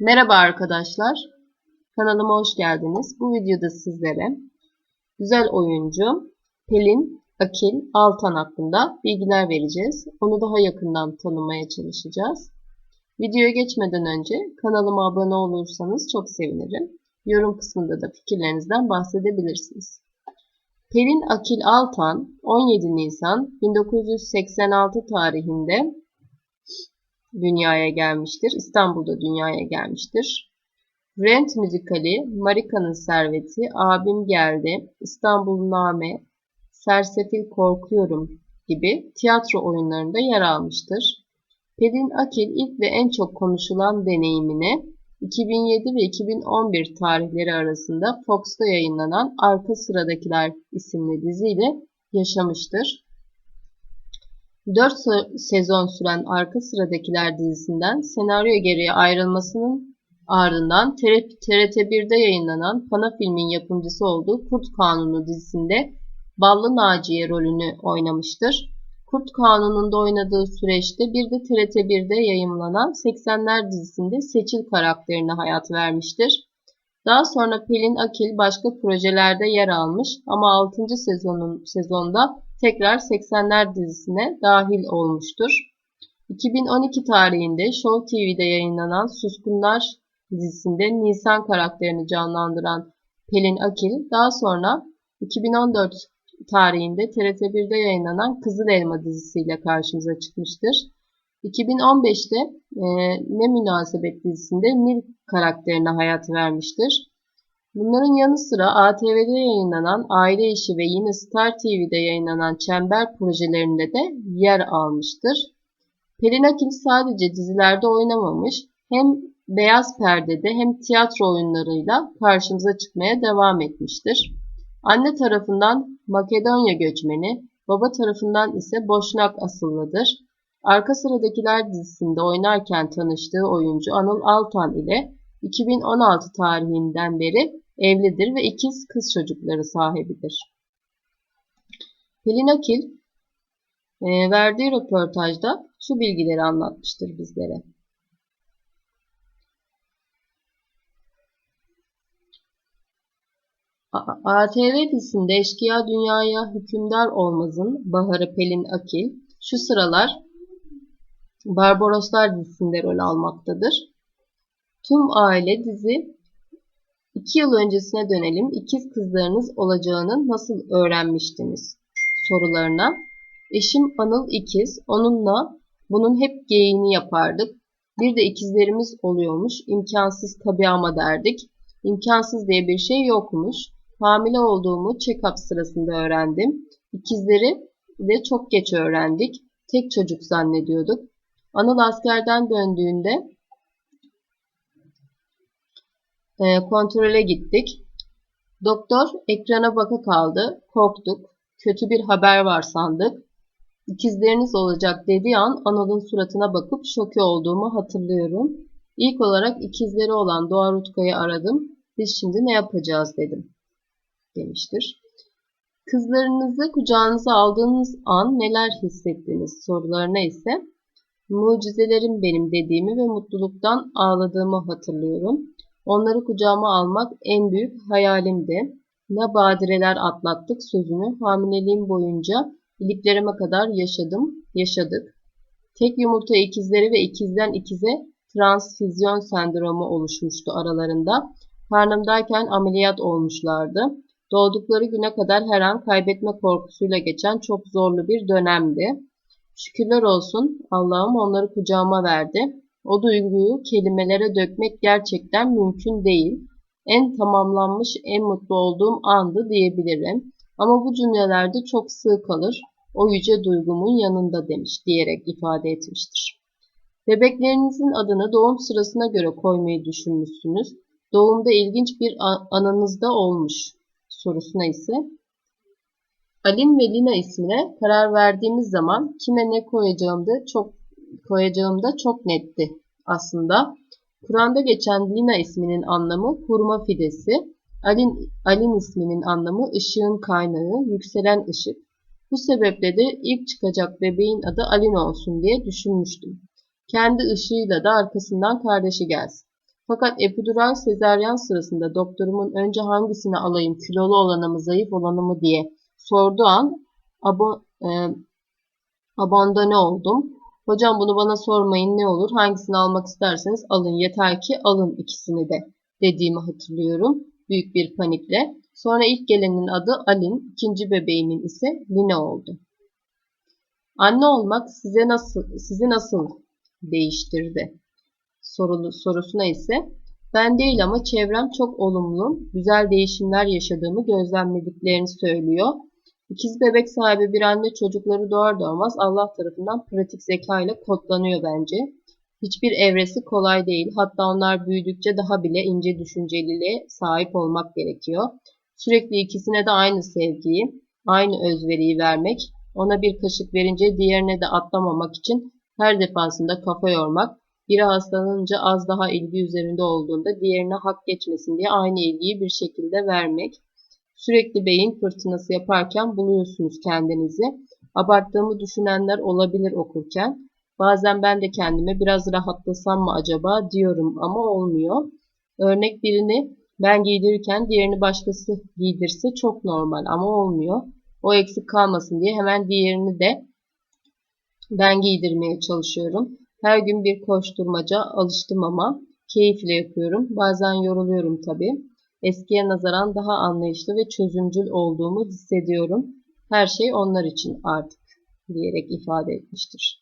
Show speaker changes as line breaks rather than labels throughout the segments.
Merhaba arkadaşlar. Kanalıma hoş geldiniz. Bu videoda sizlere güzel oyuncu Pelin Akil Altan hakkında bilgiler vereceğiz. Onu daha yakından tanımaya çalışacağız. Videoya geçmeden önce kanalıma abone olursanız çok sevinirim. Yorum kısmında da fikirlerinizden bahsedebilirsiniz. Pelin Akil Altan 17 Nisan 1986 tarihinde dünyaya gelmiştir. İstanbul'da dünyaya gelmiştir. Rent müzikali, Marika'nın serveti, Abim Geldi, İstanbul Name, Sersefil Korkuyorum gibi tiyatro oyunlarında yer almıştır. Pelin Akil ilk ve en çok konuşulan deneyimini 2007 ve 2011 tarihleri arasında Fox'ta yayınlanan Arka Sıradakiler isimli diziyle yaşamıştır. 4 sezon süren Arka Sıradakiler dizisinden senaryo gereği ayrılmasının ardından TRT1'de yayınlanan Pana filmin yapımcısı olduğu Kurt Kanunu dizisinde Ballı Naciye rolünü oynamıştır. Kurt Kanunu'nda oynadığı süreçte bir de TRT1'de yayınlanan 80'ler dizisinde Seçil karakterine hayat vermiştir. Daha sonra Pelin Akil başka projelerde yer almış ama 6. sezonun sezonda tekrar 80'ler dizisine dahil olmuştur. 2012 tarihinde Show TV'de yayınlanan Suskunlar dizisinde Nisan karakterini canlandıran Pelin Akil daha sonra 2014 tarihinde TRT1'de yayınlanan Kızıl Elma dizisiyle karşımıza çıkmıştır. 2015'te e, Ne Münasebet dizisinde Nil karakterine hayat vermiştir. Bunların yanı sıra ATV'de yayınlanan Aile İşi ve yine Star TV'de yayınlanan Çember projelerinde de yer almıştır. Pelin Akil sadece dizilerde oynamamış, hem beyaz perdede hem tiyatro oyunlarıyla karşımıza çıkmaya devam etmiştir. Anne tarafından Makedonya göçmeni, baba tarafından ise Boşnak asıllıdır. Arka sıradakiler dizisinde oynarken tanıştığı oyuncu Anıl Altan ile 2016 tarihinden beri evlidir ve ikiz kız çocukları sahibidir. Pelin Akil e, verdiği röportajda şu bilgileri anlatmıştır bizlere. ATV dizisinde Eşkıya Dünyaya Hükümdar Olmaz'ın Baharı Pelin Akil şu sıralar Barbaroslar dizisinde rol almaktadır. Tüm aile dizi İki yıl öncesine dönelim. İkiz kızlarınız olacağını nasıl öğrenmiştiniz? Sorularına. Eşim Anıl ikiz. Onunla bunun hep geyiğini yapardık. Bir de ikizlerimiz oluyormuş. İmkansız tabi ama derdik. İmkansız diye bir şey yokmuş. Hamile olduğumu check-up sırasında öğrendim. İkizleri de çok geç öğrendik. Tek çocuk zannediyorduk. Anıl askerden döndüğünde e, kontrole gittik. Doktor ekrana baka kaldı. Korktuk. Kötü bir haber var sandık. İkizleriniz olacak dediği an Anıl'ın suratına bakıp şoke olduğumu hatırlıyorum. İlk olarak ikizleri olan Doğa Rutka'yı aradım. Biz şimdi ne yapacağız dedim. Demiştir. Kızlarınızı kucağınıza aldığınız an neler hissettiniz sorularına ise mucizelerim benim dediğimi ve mutluluktan ağladığımı hatırlıyorum. Onları kucağıma almak en büyük hayalimdi. Ne badireler atlattık sözünü hamileliğim boyunca iliklerime kadar yaşadım, yaşadık. Tek yumurta ikizleri ve ikizden ikize transfüzyon sendromu oluşmuştu aralarında. Karnımdayken ameliyat olmuşlardı. Doğdukları güne kadar her an kaybetme korkusuyla geçen çok zorlu bir dönemdi. Şükürler olsun Allah'ım onları kucağıma verdi. O duyguyu kelimelere dökmek gerçekten mümkün değil. En tamamlanmış, en mutlu olduğum andı diyebilirim. Ama bu cümlelerde çok sığ kalır. O yüce duygumun yanında demiş diyerek ifade etmiştir. Bebeklerinizin adını doğum sırasına göre koymayı düşünmüşsünüz. Doğumda ilginç bir anınızda olmuş sorusuna ise Alin ve Lina ismine karar verdiğimiz zaman kime ne koyacağımda çok koyacağım da çok netti aslında. Kur'an'da geçen Lina isminin anlamı hurma fidesi, Alin, Alin isminin anlamı ışığın kaynağı, yükselen ışık. Bu sebeple de ilk çıkacak bebeğin adı Alin olsun diye düşünmüştüm. Kendi ışığıyla da arkasından kardeşi gelsin. Fakat epidural sezaryen sırasında doktorumun önce hangisini alayım, kilolu olanı mı, zayıf olanı mı diye sorduğu an abo, e, abandone oldum. Hocam bunu bana sormayın ne olur, hangisini almak isterseniz alın, yeter ki alın ikisini de dediğimi hatırlıyorum büyük bir panikle. Sonra ilk gelenin adı Alin, ikinci bebeğimin ise Line oldu. Anne olmak size nasıl sizi nasıl değiştirdi? Sorulu, sorusuna ise ben değil ama çevrem çok olumlu, güzel değişimler yaşadığımı gözlemlediklerini söylüyor. İkiz bebek sahibi bir anne çocukları doğar doğmaz Allah tarafından pratik zeka ile kodlanıyor bence. Hiçbir evresi kolay değil. Hatta onlar büyüdükçe daha bile ince düşünceliliğe sahip olmak gerekiyor. Sürekli ikisine de aynı sevgiyi, aynı özveriyi vermek, ona bir kaşık verince diğerine de atlamamak için her defasında kafa yormak, biri hastalanınca az daha ilgi üzerinde olduğunda diğerine hak geçmesin diye aynı ilgiyi bir şekilde vermek. Sürekli beyin fırtınası yaparken buluyorsunuz kendinizi. Abarttığımı düşünenler olabilir okurken. Bazen ben de kendime biraz rahatlasam mı acaba diyorum ama olmuyor. Örnek birini ben giydirirken diğerini başkası giydirse çok normal ama olmuyor. O eksik kalmasın diye hemen diğerini de ben giydirmeye çalışıyorum. Her gün bir koşturmaca alıştım ama keyifle yapıyorum. Bazen yoruluyorum tabii. Eskiye nazaran daha anlayışlı ve çözümcül olduğumu hissediyorum. Her şey onlar için artık diyerek ifade etmiştir.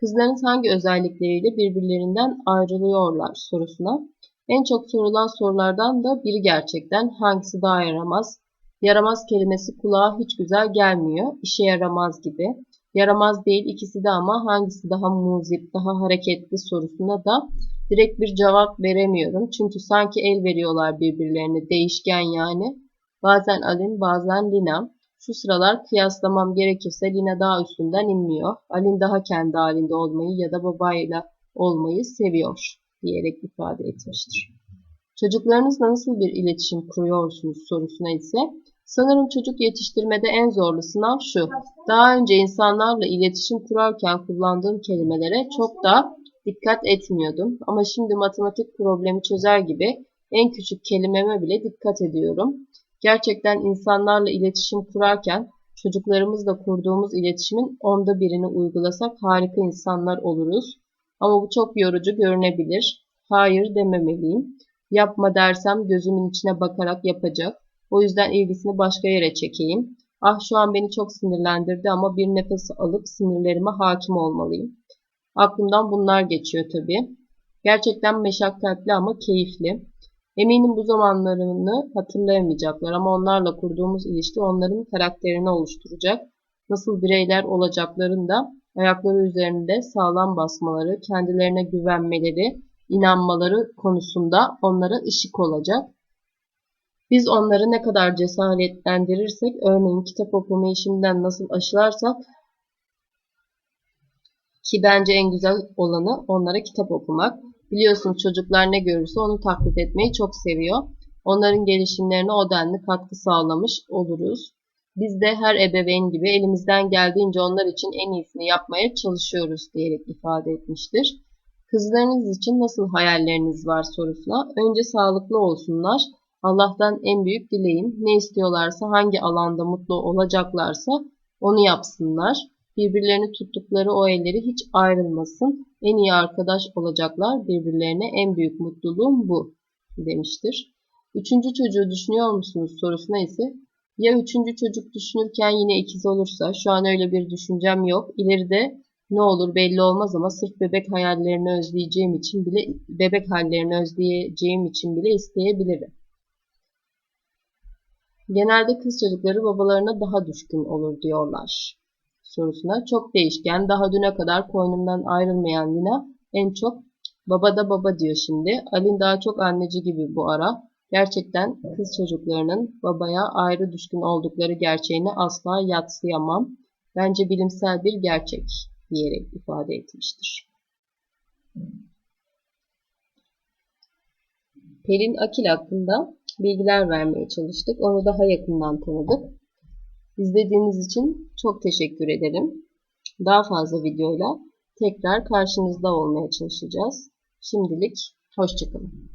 Kızlarınız hangi özellikleriyle birbirlerinden ayrılıyorlar sorusuna. En çok sorulan sorulardan da biri gerçekten hangisi daha yaramaz? Yaramaz kelimesi kulağa hiç güzel gelmiyor. İşe yaramaz gibi. Yaramaz değil ikisi de ama hangisi daha muzip, daha hareketli sorusuna da direkt bir cevap veremiyorum. Çünkü sanki el veriyorlar birbirlerine değişken yani. Bazen Alin bazen Lina. Şu sıralar kıyaslamam gerekirse Lina daha üstünden inmiyor. Alin daha kendi halinde olmayı ya da babayla olmayı seviyor diyerek ifade etmiştir. Çocuklarınızla nasıl bir iletişim kuruyorsunuz sorusuna ise sanırım çocuk yetiştirmede en zorlu sınav şu. Daha önce insanlarla iletişim kurarken kullandığım kelimelere çok da dikkat etmiyordum ama şimdi matematik problemi çözer gibi en küçük kelimeme bile dikkat ediyorum. Gerçekten insanlarla iletişim kurarken çocuklarımızla kurduğumuz iletişimin onda birini uygulasak harika insanlar oluruz. Ama bu çok yorucu görünebilir. Hayır dememeliyim. Yapma dersem gözümün içine bakarak yapacak. O yüzden ilgisini başka yere çekeyim. Ah şu an beni çok sinirlendirdi ama bir nefes alıp sinirlerime hakim olmalıyım. Aklımdan bunlar geçiyor tabii. Gerçekten meşakkatli ama keyifli. Eminim bu zamanlarını hatırlayamayacaklar ama onlarla kurduğumuz ilişki onların karakterini oluşturacak. Nasıl bireyler olacaklarını da ayakları üzerinde sağlam basmaları, kendilerine güvenmeleri, inanmaları konusunda onlara ışık olacak. Biz onları ne kadar cesaretlendirirsek, örneğin kitap okumayı şimdiden nasıl aşılarsak, ki bence en güzel olanı onlara kitap okumak. Biliyorsunuz çocuklar ne görürse onu taklit etmeyi çok seviyor. Onların gelişimlerine o denli katkı sağlamış oluruz. Biz de her ebeveyn gibi elimizden geldiğince onlar için en iyisini yapmaya çalışıyoruz diyerek ifade etmiştir. Kızlarınız için nasıl hayalleriniz var sorusuna önce sağlıklı olsunlar. Allah'tan en büyük dileğim ne istiyorlarsa hangi alanda mutlu olacaklarsa onu yapsınlar. Birbirlerini tuttukları o elleri hiç ayrılmasın. En iyi arkadaş olacaklar birbirlerine en büyük mutluluğum bu demiştir. Üçüncü çocuğu düşünüyor musunuz sorusuna ise ya üçüncü çocuk düşünürken yine ikiz olursa şu an öyle bir düşüncem yok. İleride ne olur belli olmaz ama sırf bebek hayallerini özleyeceğim için bile bebek hallerini özleyeceğim için bile isteyebilirim. Genelde kız çocukları babalarına daha düşkün olur diyorlar sorusuna. Çok değişken, daha düne kadar koynumdan ayrılmayan Lina en çok baba da baba diyor şimdi. Alin daha çok anneci gibi bu ara. Gerçekten kız çocuklarının babaya ayrı düşkün oldukları gerçeğini asla yatsıyamam. Bence bilimsel bir gerçek diyerek ifade etmiştir. Pelin Akil hakkında bilgiler vermeye çalıştık. Onu daha yakından tanıdık. İzlediğiniz için çok teşekkür ederim. Daha fazla videoyla tekrar karşınızda olmaya çalışacağız. Şimdilik hoşçakalın.